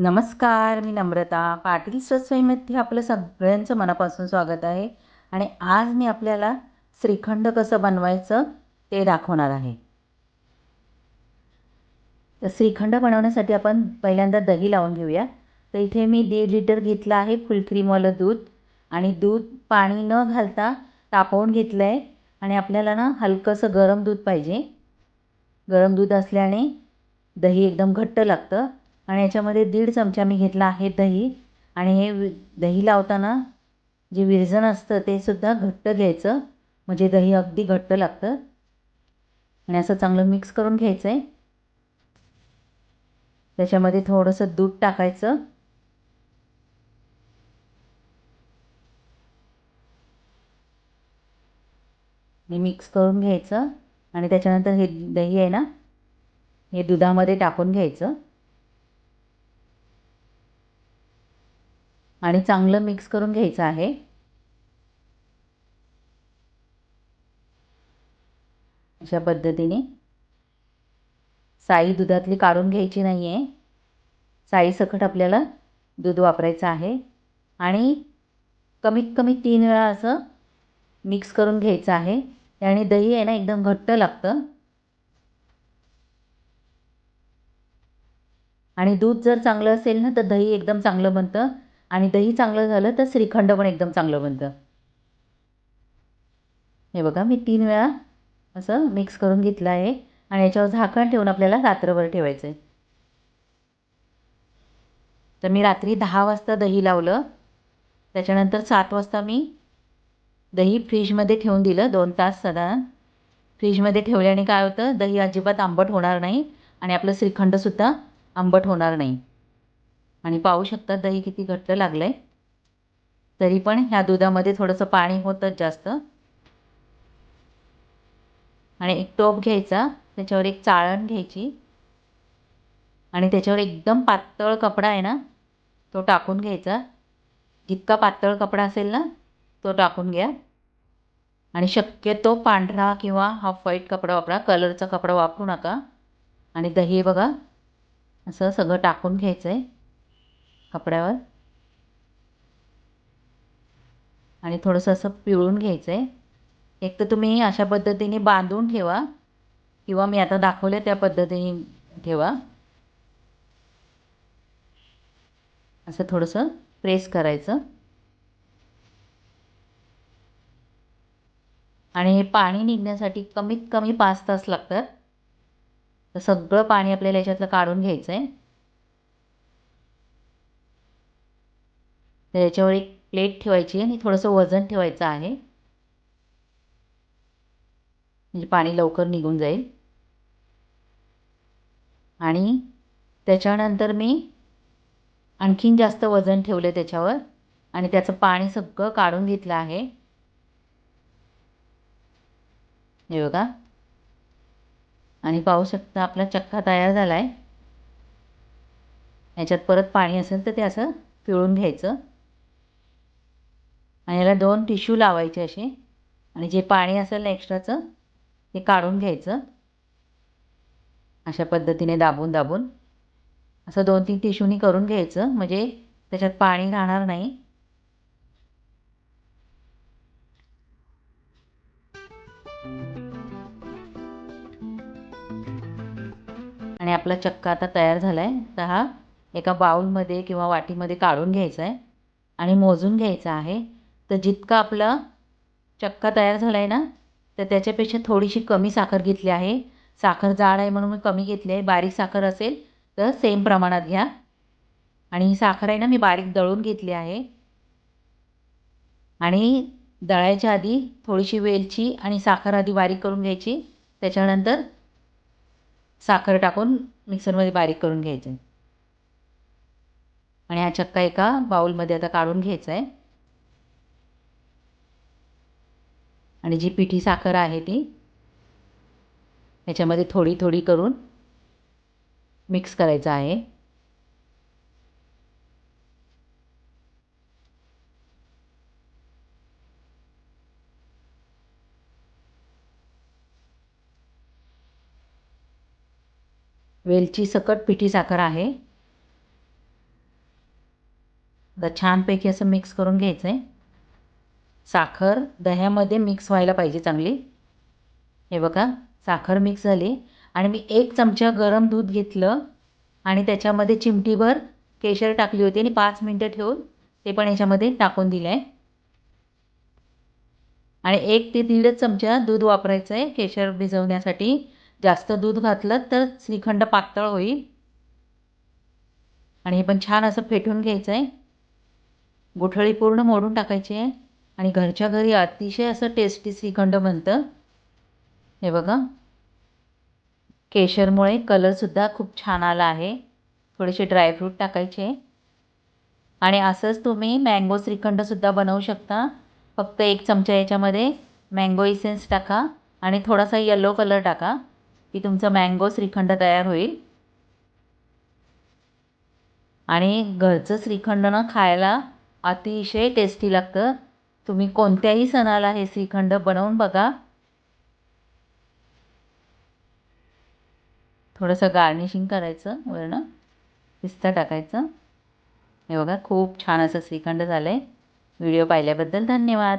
नमस्कार मी नम्रता. पाटील स्वयंमध्ये आपलं सगळ्यांचं मनापासून स्वागत आहे. आणि आज मी आपल्याला श्रीखंड कसं बनवायचं ते दाखवणार आहे. तर श्रीखंड बनवण्यासाठी आपण पहिल्यांदा दही लावून घेऊया. तर इथे मी दीड लिटर घेतलं आहे फुल क्रीमवालं दूध. आणि दूध पाणी न घालता तापवून घेतलं आहे आणि आपल्याला ना हलकंसं गरम दूध पाहिजे. गरम दूध असल्याने दही एकदम घट्ट लागतं. आणि याच्यामध्ये दीड चमचा मी घेतला आहे दही. आणि हे वि दही लावताना जे विरजण असतं ते सुद्धा घट्ट घ्यायचं. म्हणजे दही अगदी घट्ट लागतं. आणि असं चांगलं मिक्स करून घ्यायचं आहे त्याच्यामध्ये थोडंसं दूध टाकायचं. हे मिक्स करून घ्यायचं. आणि त्याच्यानंतर हे दही आहे ना हे दुधामध्ये टाकून घ्यायचं. आणि चांगलं मिक्स करून घ्यायचं आहे. अशा पद्धतीने. साई दुधातली काढून घ्यायची नाही आहे साई सकट आपल्याला दूध वापरायचं आहे. आणि कमीत कमी तीन वेळा असं मिक्स करून घ्यायचं आहे. आणि दही आहे ना एकदम घट्ट लागतं. आणि दूध जर चांगलं असेल ना तर दही एकदम चांगलं बनतं. आणि दही चांगलं झालं तर श्रीखंड पण एकदम चांगलं बनतं. हे बघा मी तीन वेळा असं मिक्स करून घेतलं आहे आणि याच्यावर झाकण ठेवून आपल्याला रात्रभर ठेवायचं आहे तर मी रात्री दहा वाजता दही लावलं. त्याच्यानंतर सात वाजता मी दही फ्रीजमध्ये ठेवून दिलं दोन तास साधारण फ्रीजमध्ये ठेवल्याने काय होतं दही अजिबात आंबट होणार नाही आणि आपलं श्रीखंडसुद्धा आंबट होणार नाही. आणि पाहू शकता दही किती घट्ट लागलं आहे तरी पण ह्या दुधामध्ये थोडंसं पाणी होतंच जास्त. आणि एक टोप घ्यायचा त्याच्यावर एक चाळण घ्यायची. आणि त्याच्यावर एकदम पातळ कपडा आहे ना तो टाकून घ्यायचा. जितका पातळ कपडा असेल ना तो टाकून घ्या. आणि शक्यतो पांढरा किंवा हाफ व्हाईट कपडा वापरा कलरचा कपडा वापरू नका. आणि दही बघा असं सगळं टाकून घ्यायचं आहे कपड्यावर. आणि थोडंसं असं पिळून घ्यायचं आहे एक तर तुम्ही अशा पद्धतीने बांधून ठेवा. किंवा मी आता दाखवले त्या पद्धतीने ठेवा. असं थोडंसं प्रेस करायचं. आणि हे पाणी निघण्यासाठी कमीत कमी पाच तास लागतात. तर सगळं पाणी आपल्याला याच्यातलं काढून घ्यायचं आहे तर याच्यावर एक प्लेट ठेवायची आणि थोडंसं वजन ठेवायचं आहे. म्हणजे पाणी लवकर निघून जाईल. आणि त्याच्यानंतर मी आणखीन जास्त वजन ठेवलं त्याच्यावर. आणि त्याचं पाणी सगळं काढून घेतलं आहे. हे बघा. आणि पाहू शकता आपला चक्का तयार झाला आहे ह्याच्यात परत पाणी असेल तर ते असं पिळून घ्यायचं. आणि याला दोन टिश्यू लावायचे असे. आणि जे पाणी असेल ना एक्स्ट्राचं ते काढून घ्यायचं. अशा पद्धतीने दाबून दाबून. असं दोन तीन टिश्यूनी करून घ्यायचं. म्हणजे त्याच्यात पाणी राहणार नाही. आणि आपला चक्का आता तयार झाला आहे तर हा एका बाऊलमध्ये किंवा वाटीमध्ये काढून घ्यायचा आहे. आणि मोजून घ्यायचा आहे. तर जितका आपला चक्का तयार झाला आहे ना तर त्याच्यापेक्षा थोडीशी कमी साखर घेतली आहे. साखर जाड आहे म्हणून मी कमी घेतली आहे. बारीक साखर असेल तर सेम प्रमाणात घ्या. आणि ही साखर आहे ना मी बारीक दळून घेतली आहे. आणि दळायच्या आधी थोडीशी वेलची आणि साखर आधी बारीक करून घ्यायची. त्याच्यानंतर साखर टाकून मिक्सरमध्ये बारीक करून घ्यायचं आणि हा चक्का एका बाऊलमध्ये आता काढून घ्यायचा आहे. आणि जी पिठी साखर आहे ती याच्यामध्ये थोडी थोडी करून मिक्स करायचं आहे. वेलची सकट पिठी साखर आहे. आता छानपैकी असं मिक्स करून घ्यायचं आहे साखर दह्यामध्ये मिक्स व्हायला पाहिजे चांगली. हे बघा साखर मिक्स झाली आणि मी एक चमचा गरम दूध घेतलं आणि त्याच्यामध्ये चिमटीभर केशर टाकली होती आणि पाच मिनटं ठेवून ते पण याच्यामध्ये टाकून दिलं आहे आणि एक ते दीडच चमचा दूध वापरायचं आहे केशर भिजवण्यासाठी. जास्त दूध घातलं तर श्रीखंड पातळ होईल. आणि हे पण छान असं फेटून घ्यायचं आहे गुठळी पूर्ण मोडून टाकायची आहे. आणि घरच्या घरी अतिशय असं टेस्टी श्रीखंड बनतं. हे बघा. केशरमुळे कलरसुद्धा खूप छान आला आहे. थोडेसे ड्रायफ्रूट टाकायचे. आणि असंच तुम्ही मँगो श्रीखंडसुद्धा बनवू शकता. फक्त एक चमचा याच्यामध्ये मँगो इसेन्स टाका आणि थोडासा येलो कलर टाका. की तुमचं मँगो श्रीखंड तयार होईल. आणि घरचं श्रीखंड ना खायला अतिशय टेस्टी लागतं. तुम्ही कोणत्याही सणाला हे श्रीखंड बनवून बघा. थोडंसं गार्निशिंग करायचं वरनं. पिस्ता टाकायचं. हे बघा खूप छान असं श्रीखंड झालं आहे व्हिडिओ पाहिल्याबद्दल धन्यवाद.